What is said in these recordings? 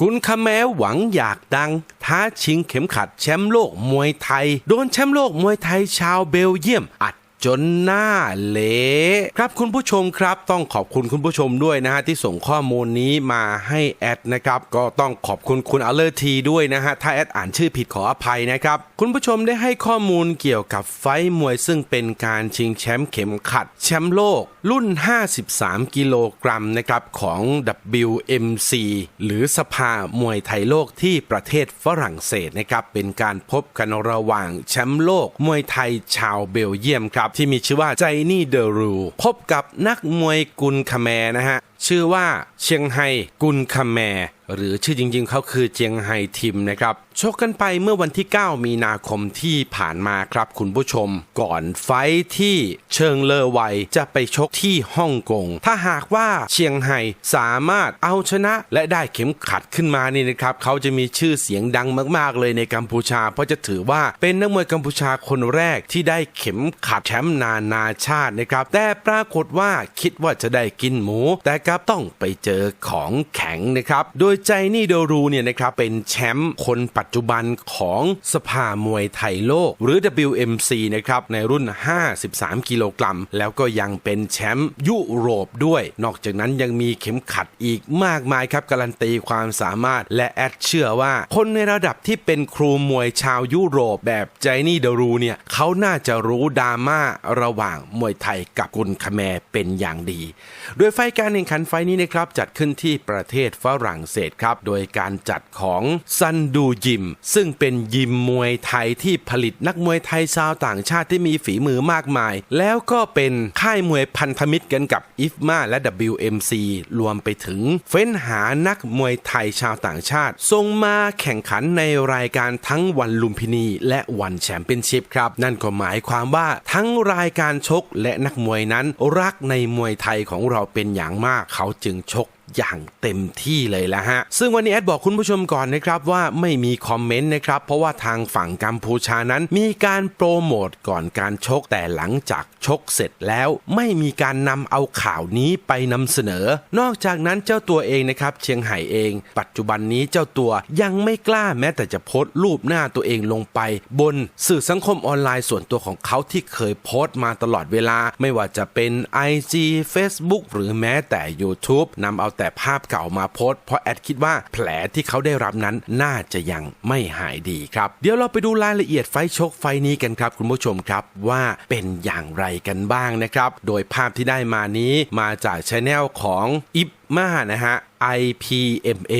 กุนคาแมหวังอยากดัง ท้าชิงเข็มขัดแชมป์โลกมวยไทย โดนแชมป์โลกมวยไทยชาวเบลเยียมอัด จนหน้าเละครับคุณผู้ชมครับต้องขอบคุณคุณผู้ชมด้วยนะฮะที่ส่งข้อมูลนี้มาให้แอดนะครับก็ต้องขอบคุณคุณอเลอร์ทีด้วยนะฮะถ้าแอดอ่านชื่อผิดขออภัยนะครับคุณผู้ชมได้ให้ข้อมูลเกี่ยวกับไฟมวยซึ่งเป็นการชิงแชมป์เข็มขัด แชมป์โลก รุ่น 53 กิโลกรัมนะครับของ WMC หรือสภามวยไทยโลกที่ประเทศฝรั่งเศสนะครับเป็นการพบกันระหว่างแชมป์โลกมวยไทยชาวเบลเยียมครับที่มีชื่อว่าใจนี่เดอรูพบกับนักมวยกุนคาแมนะฮะ ชื่อว่าเชียงไฮกุนคาแม หรือชื่อจริงๆเขาคือเจียงไฮทิมนะครับชกกันไปเมื่อวันที่ 9 มีนาคมที่ผ่านมาครับคุณผู้ชม ก่อนไฟที่เชิงเลอไวจะไปชกที่ฮ่องกง ถ้าหากว่าเชียงไฮสามารถเอาชนะและได้เข็มขัดขึ้นมานี่นะครับเขาจะมีชื่อเสียงดังมากๆเลยในกัมพูชา เพราะจะถือว่าเป็นนักมวยกัมพูชาคนแรกที่ได้เข็มขัดแชมป์นานาชาตินะครับแต่ปรากฏว่าคิดว่าจะได้กินหมู แต่กลับต้องไปเจอของแข็งนะครับโดยใจนี่โดรูเนี่ยนะครับเป็นแชมป์คนปัจจุบันของสภามวยไทยโลก หรือ WMC นะครับในรุ่น 53 กิโลกรัม แล้วก็ยังเป็นแชมป์ยุโรปด้วย นอกจากนั้นยังมีเข็มขัดอีกมากมายครับ การันตีความสามารถและแอดเชื่อว่า คนในระดับที่เป็นครูมวยชาวยุโรปแบบใจนี่เดรูเนี่ยเขาน่าจะรู้ดราม่าระหว่างมวยไทยกับกุนคาแมเป็นอย่างดี โดยไฟการแข่งขันไฟล์นี้นะครับจัดขึ้นที่ประเทศฝรั่งเศสครับ โดยการจัดของซันดูยิม ซึ่งเป็นยิมมวยไทยที่ผลิตนักมวยไทยชาวต่างชาติที่มีฝีมือมากมาย แล้วก็เป็นค่ายมวยพันธมิตรกันกับอิฟมาและ WMC รวมไปถึงเฟ้นหานักมวยไทยชาวต่างชาติส่งมาแข่งขันในรายการทั้งวันลุมพินี และวันแชมเปี้ยนชิพครับ นั่นก็หมายความว่าทั้งรายการชกและนักมวยนั้น รักในมวยไทยของเราเป็นอย่างมาก เขาจึงชก อย่างเต็มที่เลยละฮะ ซึ่งวันนี้แอดบอกคุณผู้ชมก่อนนะครับว่าไม่มีคอมเมนต์นะครับ เพราะว่าทางฝั่งกัมพูชานั้น มีการโปรโมทก่อนการชกแต่หลังจากชกเสร็จแล้ว ไม่มีการนำเอาข่าวนี้ไปนำเสนอ นอกจากนั้นเจ้าตัวเองนะครับเชียงไห่เอง ปัจจุบันนี้เจ้าตัวยังไม่กล้าแม้แต่จะโพสต์รูปหน้าตัวเองลงไป บนสื่อสังคมออนไลน์ส่วนตัวของเขาที่เคยโพสต์มาตลอดเวลา ไม่ว่าจะเป็น IG Facebook หรือแม้แต่ YouTube นำเอาแต่ภาพเก่ามาโพสเพราะแอดคิดว่าแผลที่เขาได้รับนั้นน่าจะยังไม่หายดีครับ เดี๋ยวเราไปดูรายละเอียดไฟชกไฟนี้กันครับ คุณผู้ชมครับว่าเป็นอย่างไรกันบ้างนะครับ โดยภาพที่ได้มานี้มาจากชแนลของอิฟมานะฮะ IPMA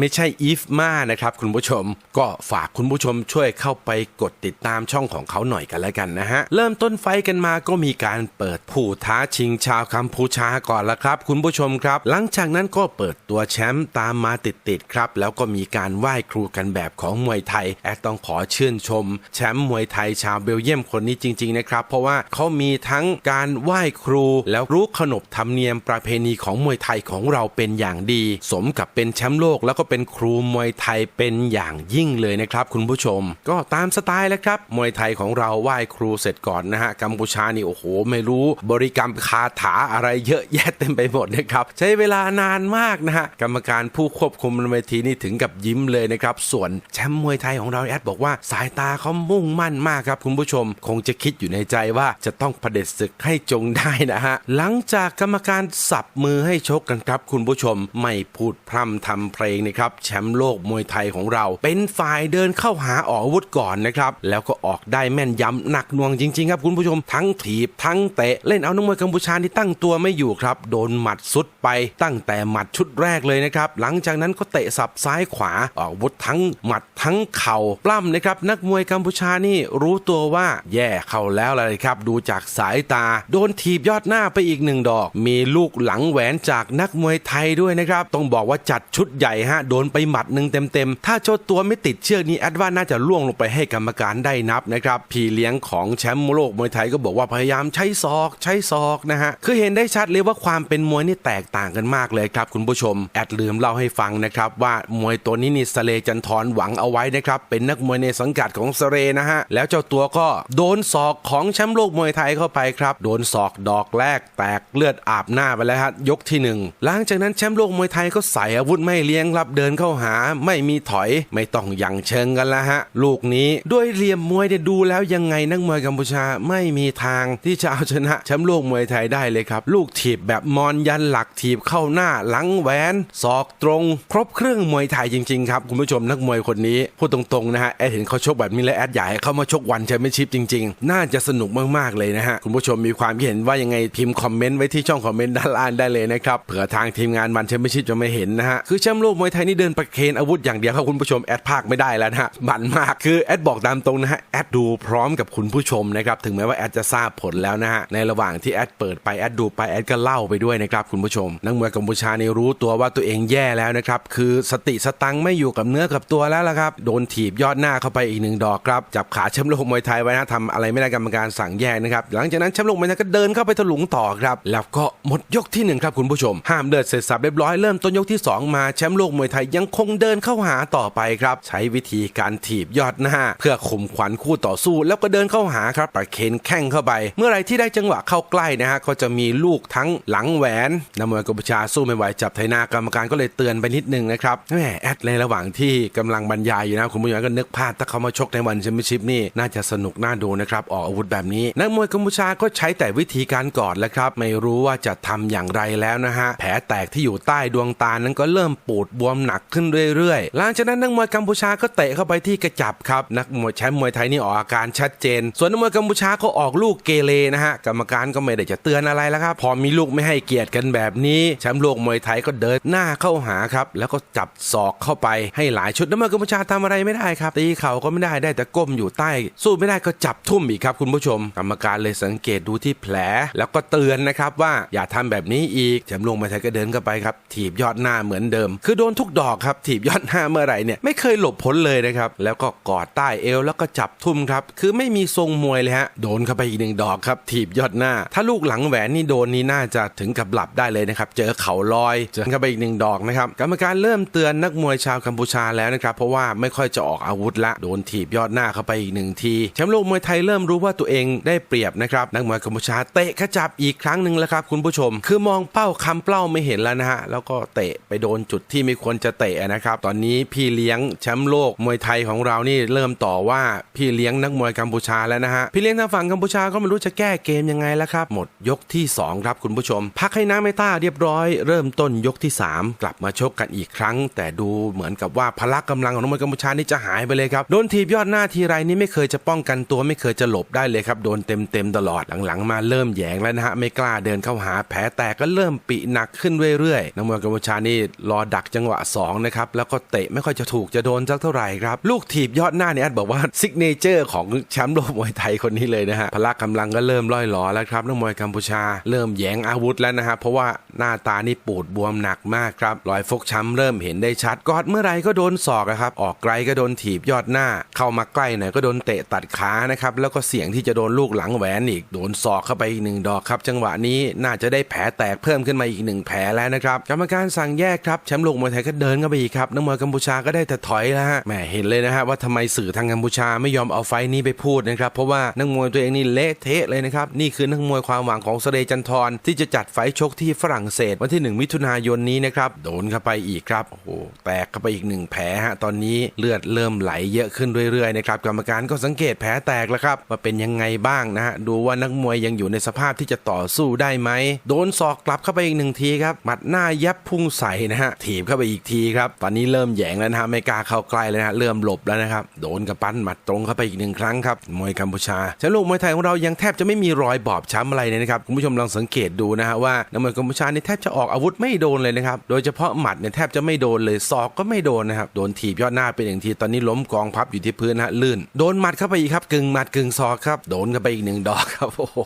ไม่ใช่อีฟมานะครับคุณผู้ชม ก็ฝากคุณผู้ชมช่วยเข้าไปกดติดตามช่องของเขาหน่อยกันแล้วกันนะฮะ เริ่มต้นไฟกันมาก็มีการเปิดผู้ท้าชิงชาวกัมพูชาก่อนละครับ คุณผู้ชมครับ หลังจากนั้นก็เปิดตัวแชมป์ตามมาติดๆครับ แล้วก็มีการไหว้ครูกันแบบของมวยไทยแอดต้องขอชื่นชม แชมป์มวยไทยชาวเบลเยียมคนนี้จริง ๆนะครับ เพราะว่าเขามีทั้งการไหว้ครูแล้วรู้ขนบธรรมเนียมประเพณีของมวยไทยของเราเป็นอย่างดี สมกับเป็นแชมป์โลกแล้วก็เป็นครูมวยไทยเป็นอย่างยิ่งเลยนะครับ คุณผู้ชม ก็ตามสไตล์แล้วครับ มวยไทยของเราไหว้ครูเสร็จก่อนนะฮะกัมพูชานี่โอ้โห ไม่รู้บริกรรมคาถาอะไรเยอะแยะเต็มไปหมดนะครับ ใช้เวลานานมากนะฮะกรรมการผู้ควบคุมนเวทีนี่ถึงกับยิ้มเลยนะครับ ส่วนแชมป์มวยไทยของเราแอดบอกว่าสายตาเขามุ่งมั่นมากครับคุณผู้ชม คงจะคิดอยู่ในใจว่าจะต้องเผด็จศึกให้จงได้นะฮะหลังจากกรรมการสับมือให้ชกกันครับ คุณผู้ชมไม่พูดพร่ำทำเพลงนะครับแชมป์โลกมวยไทยของเรา เป็นฝ่ายเดินเข้าหาออกอาวุธก่อนนะครับแล้วก็ออกได้แม่นยำหนักหน่วงจริงๆครับคุณผู้ชมทั้งถีบทั้งเตะเล่นเอานักมวยกัมพูชาที่ตั้งตัวไม่อยู่ครับ โดนหมัดสุดไปตั้งแต่หมัดชุดแรกเลยนะครับหลังจากนั้นก็เตะสับซ้ายขวาออกวุธทั้งหมัดทั้งเข่าปล้ำนะครับนักมวยกัมพูชานี่รู้ตัวว่าแย่เข้าแล้วเลยครับ ดูจากสายตา โดนถีบยอดหน้าไปอีกหนึ่งดอก มีลูกหลังแหวนจากนักมวยไทยด้วยนะครับ ต้องบอกว่าจัดชุดใหญ่ฮะโดนไปหมัดหนึ่งเต็มๆ ถ้าเจ้าตัวไม่ติดเชือกนี้แอดว่าน่าจะล่วงลงไปให้กรรมการได้นับนะครับ พี่เลี้ยงของแชมป์โลกมวยไทยก็บอกว่าพยายามใช้ศอกใช้ศอกนะฮะ คือเห็นได้ชัดเลยว่าความเป็นมวยนี่แตกต่างกันมากเลยครับคุณผู้ชม แอดลืมเล่าให้ฟังนะครับว่ามวยตัวนี้นี่สเลจันทร์หวังเอาไว้นะครับ เป็นนักมวยในสังกัดของสเลนะฮะ แล้วเจ้าตัวก็โดนศอกของแชมป์โลกมวยไทยเข้าไปครับ โดนศอกดอกแรกแตกเลือดอาบหน้าไปแล้วฮะยกที่หนึ่งหลังจากนั้นแชมป์โลกมวยไทยก็ใส่อาวุธไม่เลี้ยงครับเดินเข้าหาไม่มีถอยไม่ต้องยังเชิงกันละฮะ ลูกนี้ด้วยเหลี่ยมมวยเนี่ยดูแล้วยังไงนักมวยกัมพูชาไม่มีทางที่จะเอาชนะแชมป์โลกมวยไทยได้เลยครับ ลูกถีบแบบมอนยันหลักถีบเข้าหน้าหลังแหวนศอกตรง ครบเครื่องมวยไทยจริงๆครับคุณผู้ชมนักมวยคนนี้พูดตรงๆนะฮะแอดเห็นเขาชกแบบนี้แล้วแอดอยากให้เขามาชกวันแชมเปี้ยนชิพจริงๆ น่าจะสนุกมากๆเลยนะฮะคุณผู้ชมมีความคิดเห็นว่ายังไงพิมพ์คอมเมนต์ไว้ที่ช่องคอมเมนต์ด้านล่างได้เลยนะครับเผื่อทางทีมงานวันแชมเปี้ยนชิพจะไม่เห็นนะฮะคือแชมป์โลกมวยไทยนี่เดินประเคนอาวุธอย่างเดียวครับคุณผู้ชมแอดภาคไม่ได้แล้วนะฮะมันมากคือแอดบอกตามตรงนะฮะแอดดูพร้อมกับคุณผู้ชมนะครับถึงแม้ว่าแอดจะทราบผลแล้วนะฮะในระหว่างที่แอดเปิดไปแอดดูไปแอดก็เล่าไปด้วยนะครับคุณผู้ชม นักมวยกัมพูชาในรู้ตัวว่าตัวเองแย่แล้วนะครับคือสติสตังค์ไม่อยู่กับเนื้อกับตัวแล้วละครับโดนถีบยอดหน้าเข้าไปอีกหนึ่งดอกครับจับขาแชมป์โลกมวยไทยไว้นะทำอะไรไม่ได้กรรมการสั่งแยกนะครับหลังจากนั้นแชมป์โลกมวยไทยก็เดินเข้าไปถลุงต่อครับแล้วก็หมดยกที่หนึ่งครับคุณผู้ชมห้ามเดินเสร็จสับเรียบร้อยเริ่มต้นยกที่สองมาแชมป์โลกมวยไทยยังคงเดินเข้าหาต่อไปครับ ใช้วิธีการถีบยอดหน้า เพื่อข่มขวัญคู่ต่อสู้ แล้วก็เดินเข้าหาครับประเคนแข้งเข้าไป เมื่อไรที่ได้จังหวะเข้าใกล้นะฮะก็จะมีลูกทั้งหลังแหวนนำมวยกัมพูชาสู้ไม่ไหวจับไทนากรรมการก็เลยเตือนไปนิดนึงนะครับแหมแอดในระหว่างที่กำลังบรรยายอยู่นะคุณผู้ชมก็นึกภาพถ้าเขามาชกในวันแชมเปี้ยนชิพนี่น่าจะสนุกน่าดูนะครับออกอาวุธแบบนี้นักมวยกัมพูชาก็ใช้แต่วิธีการกอดแล้วครับไม่รู้ว่าจะทำอย่างไรแล้วนะฮะแผลแตกที่อยู่ใต้ดวงตานั้นก็เริ่มปูดบวมหนักขึ้นเรื่อยๆ หลังจากนั้นนักมวยกัมพูชาก็เตะเข้าไปที่กระจับครับ นักมวยแชมป์มวยไทยนี่ออกอาการชัดเจน ส่วนนักมวยกัมพูชาก็ออกลูกเกเรนะฮะ กรรมการก็ไม่ได้จะเตือนอะไรแล้วครับ พอมีลูกไม่ให้เกียรติกันแบบนี้แชมป์โลกมวยไทยก็เดินหน้าเข้าหาครับ แล้วก็จับศอกเข้าไปให้หลายชุดนักมวยกัมพูชาทำอะไรไม่ได้ครับตีเข่าก็ไม่ได้ได้แต่ก้มอยู่ใต้ สู้ไม่ได้ก็จับทุ่มอีกครับคุณผู้ชม กรรมการเลยสังเกตดูที่แผล แล้วก็เตือนนะครับว่าอย่าทำแบบนี้อีกแชมป์โลกมวยไทยก็เดินเข้าไปครับถีบยอดหน้าเหมือนเดิม คือโดนทุกดอกครับถีบยอดหน้าเมื่อไหร่เนี่ยไม่เคยหลบพ้นเลยนะครับแล้วก็กอดใต้เอวแล้วก็จับทุ่มครับคือไม่มีทรงมวยเลยฮะโดนเข้าไปอีกหนึ่งดอกครับถีบยอดหน้า ถ้าลูกหลังแหวนนี่โดนนี่น่าจะถึงกับหลับได้เลยนะครับเจอเข่าลอยเจอเข้าไปอีกหนึ่งดอกนะครับกรรมการเริ่มเตือนนักมวยชาวกัมพูชาแล้วนะครับเพราะว่าไม่ค่อยจะออกอาวุธละโดนถีบยอดหน้าเข้าไปอีกหนึ่งทีแชมป์โลกมวยไทยเริ่มรู้ว่าตัวเองได้เปรียบนะครับนักมวยกัมพูชาเตะขจับอีกครั้งหนึ่งแล้วครับคุณผู้ชม คือมองเป้าคำเป้าไม่เห็นแล้วนะฮะแล้วก็เตะไปโดนจุดที่ไม่ควรจะเตะนะครับ ตอนนี้พี่เลี้ยงแชมป์โลกมวยไทยของเรานี่เริ่มต่อว่าพี่เลี้ยงนักมวยกัมพูชาแล้วนะฮะพี่เลี้ยงทางฝั่งกัมพูชาก็ไม่รู้จะแก้เกมยังไงแล้วครับหมดยกที่สองครับคุณผู้ชม พักให้น้ำไม่ต้าเรียบร้อยเริ่มต้นยกที่สามกลับมาชกกันอีกครั้ง แต่ดูเหมือนกับว่าพละกำลังของนักมวยกัมพูชานี่จะหายไปเลยครับโดนทีบยอดหน้าทีไรนี่ไม่เคยจะป้องกันตัวไม่เคยจะหลบได้เลยครับโดนเต็มเต็มๆตลอดหลังๆ มาเริ่มแยงแล้วนะฮะไม่กล้าเดินเข้าหาแผลแตกก็เริ่มปิหนักขึ้นเรื่อยๆนักมวยกัมพูชานี่รอดักจังหวะสองนะครับแล้วก็เตะไม่ค่อยจะถูกจะโดนสักเท่าไหร่ครับลูกถีบยอดหน้าเนี่ยอดบอกว่าซิกเนเจอร์ของแชมป์โลกมวยไทยคนนี้เลยนะฮะพละกำลังก็เริ่มล่อยหลอแล้วครับนักมวยกัมพูชา เริ่มแยงอาวุธแล้วนะฮะเพราะว่าหน้าตานี่ปูดบวมหนักมากครับรอยฟกช้ำเริ่มเห็นได้ชัดกอดเมื่อไรก็โดนศอกครับออกไกลก็โดนถีบยอดหน้า เข้ามาใกล้หน่อยก็โดนเตะตัดขานะครับแล้วก็เสี่ยงที่จะโดนลูกหลังแหวนอีกโดนศอกเข้าไปอีกหนึ่งดอกครับจังหวะนี้น่าจะได้แผลแตกเพิ่มขึ้นมาอีกหนึ่งแผลแล้วนะครับกรรมการสั่งแยกครับแชมป์โลกมวยไทยก็เดินเข้าไปอีกครับนักมวยกัมพูชาก็ได้แต่ถอยแล้วฮะแหมเห็นเลยนะฮะว่าทำไมสื่อทางกัมพูชาไม่ยอมเอาไฟนี้ไปพูดนะครับเพราะว่านักมวยตัวเองนี่เละเทะเลยนะครับนี่คือนักมวยความหวังของเสเดจันทร์ที่จะจัดไฟชกที่ฝรั่งเศสวันที่ 1 มิถุนายนนี้นะครับโดนเข้าไปอีกครับโอ้โหแตกเข้าไปอีกหนึ่งแผลฮะตอนนี้เลือดเริ่มไหลเยอะขึ้นเรื่อยๆนะครับกรรมการก็สังเกตแผลแตกแล้วครับว่าเป็นยังไงบ้างนะฮะดูว่านักมวยยังอยู่ในสภาพที่จะต่อสู้ได้ไหมโดนศอกกลับเข้าไปอีกหนึ่งทีครับหมัดหน้ายับพุ่งใส่นะฮะถีบเข้าไปอีกทีครับ ตอนนี้เริ่มแยงแล้วนะฮะไม่กล้าเข้าใกล้แล้วนะฮะเริ่มหลบแล้วนะครับ โดนกระปั้นหมัดตรงเข้าไปอีกหนึ่งครั้งครับ มวยกัมพูชาแชมป์โลกมวยไทยของเรายังแทบจะไม่มีรอยบอบช้ำอะไรเลยนะครับ คุณผู้ชมลองสังเกตดูนะฮะว่านักมวยกัมพูชานี่แทบจะออกอาวุธไม่โดนเลยนะครับ โดยเฉพาะหมัดเนี่ยแทบจะไม่โดนเลย ศอกก็ไม่โดนนะครับ โดนถีบยอดหน้าเป็นอย่างที ตอนนี้ล้มกองพับอยู่ที่พื้นฮะลื่น โดนหมัดเข้าไปอีกครับ กึ่งหมัดกึ่งศอกครับ โดนเข้าไปอีกหนึ่งดอกครับ โอ้โห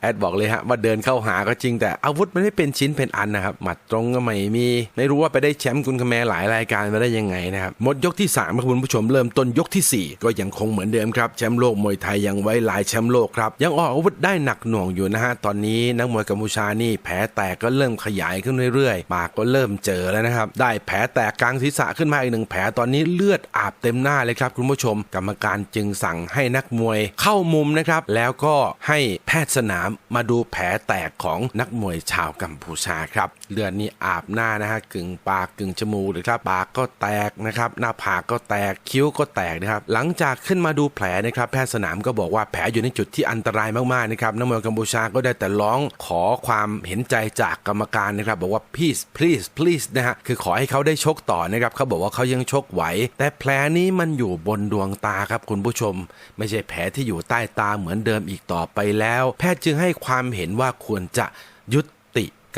แอดบอกเลยฮะว่าเดินเข้าหาก็จริงแต่อาวุธมันไม่เป็นชิ้นเป็นอันนะครับ หมัดตรงก็ไม่มี ไม่รู้ว่าไปได้แชมป์กุนคแมหลายรายการมาได้ยังไงนะครับหมดยกที่3ครับคุณผู้ชมเริ่มต้นยกทีสี่4 ก็ยังคงเหมือนเดิมครับแชมป์โลกมวยไทยยังไว้หลายแชมป์โลกครับยังออกอาวุธได้หนักหน่วงอยู่นะฮะตอนนี้นักมวยกัมพูชานี่แผลแตกก็เริ่มขยายขึ้นเรื่อยๆปากก็เริ่มเจอแล้วนะครับได้แผลแตกกลางศีรษะขึ้นมาอีกหนึ่งแผลตอนนี้เลือดอาบเต็มหน้าเลยครับคุณผู้ชม กรรมการจึงสั่งให้นักมวยเข้ามุมนะครับแล้วก็ให้แพทย์สนามมาดูแผลแตกของนักมวยชาวกัมพูชาครับเลือดนี่อาบหน้านะฮะกึ่งปากากกึ่งจมูกนะครับปากก็แตกนะครับหน้าผากก็แตกคิ้วก็แตกนะครับหลังจากขึ้นมาดูแผลนะครับแพทย์สนามก็บอกว่าแผลอยู่ในจุดที่อันตรายมากๆนะครับนักมวยกัมพูชาก็ได้แต่ร้องขอความเห็นใจจากกรรมการนะครับบอกว่า please please please นะฮะคือขอให้เขาได้ชกต่อนะครับเขาบอกว่าเขายังชกไหว แต่แผลนี้มันอยู่บนดวงตาครับคุณผู้ชม ไม่ใช่แผลที่อยู่ใต้ตาเหมือนเดิมอีกต่อไปแล้ว แพทย์จึงให้ความเห็นว่าควรจะยุติ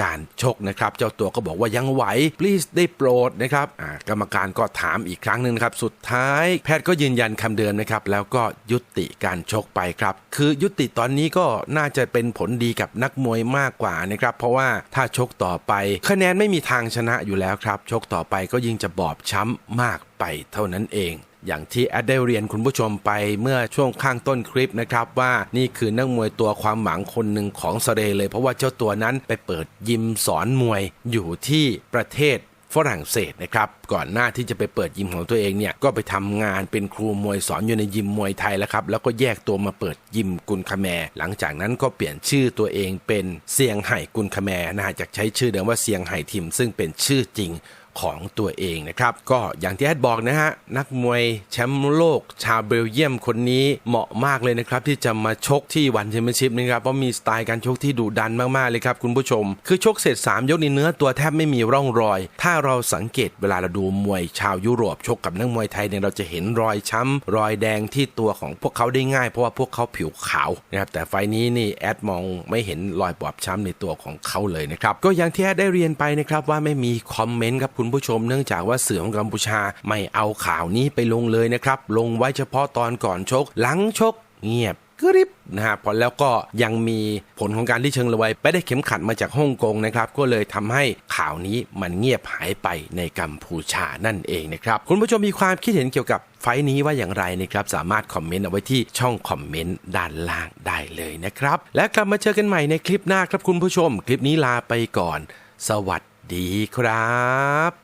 การชกนะครับ เจ้าตัวก็บอกว่ายังไหว please ได้โปรดนะครับกรรมการก็ถามอีกครั้งหนึ่งครับ สุดท้าย แพทย์ก็ยืนยันคำเดิมนะครับ แล้วก็ยุติการชกไปครับ คือยุติตอนนี้ก็น่าจะเป็นผลดีกับนักมวยมากกว่านะครับ เพราะว่าถ้าชกต่อไป คะแนนไม่มีทางชนะอยู่แล้วครับ ชกต่อไปก็ยิ่งจะบอบช้ำมากไปเท่านั้นเอง อย่างที่แอดได้เรียนคุณผู้ชมไปเมื่อช่วงข้างต้นคลิปนะครับว่านี่คือนักมวยตัวความหวังคนหนึ่งของสเรเลย เพราะว่าเจ้าตัวนั้นไปเปิดยิมสอนมวยอยู่ที่ประเทศฝรั่งเศสนะครับก่อนหน้าที่จะไปเปิดยิมของตัวเองเนี่ยก็ไปทำงานเป็นครูมวยสอนอยู่ในยิมมวยไทยแล้วครับแล้วก็แยกตัวมาเปิดยิมกุนคาแมหลังจากนั้นก็เปลี่ยนชื่อตัวเองเป็นเซียงไห่กุนคาแมนะฮะจากใช้ชื่อเดิมว่าเซียงไห่ทิมซึ่งเป็นชื่อจริง ของตัวเองนะครับ ก็อย่างที่แอดบอกนะฮะ นักมวยแชมป์โลกชาวเบลเยียมคนนี้เหมาะมากเลยนะครับ ที่จะมาชกที่วันแชมเปี้ยนชิพนะครับเพราะมีสไตล์การชกที่ดุดันมากๆเลยครับคุณผู้ชม คือชกเสร็จ 3 ยกในเนื้อตัวแทบไม่มีร่องรอย ถ้าเราสังเกตเวลาเราดูมวยชาวยุโรปชกกับนักมวยไทยเนี่ยเราจะเห็นรอยช้ำรอยแดงที่ตัวของพวกเขาได้ง่ายเพราะว่าพวกเขาผิวขาวนะครับแต่ไฟนี้นี่แอดมองไม่เห็นรอยบอบช้ำในตัวของเขาเลยนะครับก็อย่างที่แอดได้เรียนไปนะครับว่าไม่มีคอมเมนต์ครับคุณผู้ชมเนื่องจากว่าเสือของกัมพูชาไม่เอาข่าวนี้ไปลงเลยนะครับ ลงไว้เฉพาะตอนก่อนชก หลังชกเงียบกริบนะฮะพอแล้วก็ยังมีผลของการที่เชิงระไวไปได้เข็มขัดมาจากฮ่องกงนะครับ ก็เลยทำให้ข่าวนี้มันเงียบหายไปในกัมพูชานั่นเองนะครับ คุณผู้ชมมีความคิดเห็นเกี่ยวกับไฟนี้ว่าอย่างไรนะครับ สามารถคอมเมนต์เอาไว้ที่ช่องคอมเมนต์ด้านล่างได้เลยนะครับ และกลับมาเจอกันใหม่ในคลิปหน้าครับคุณผู้ชม คลิปนี้ลาไปก่อน สวัสดี ดีครับ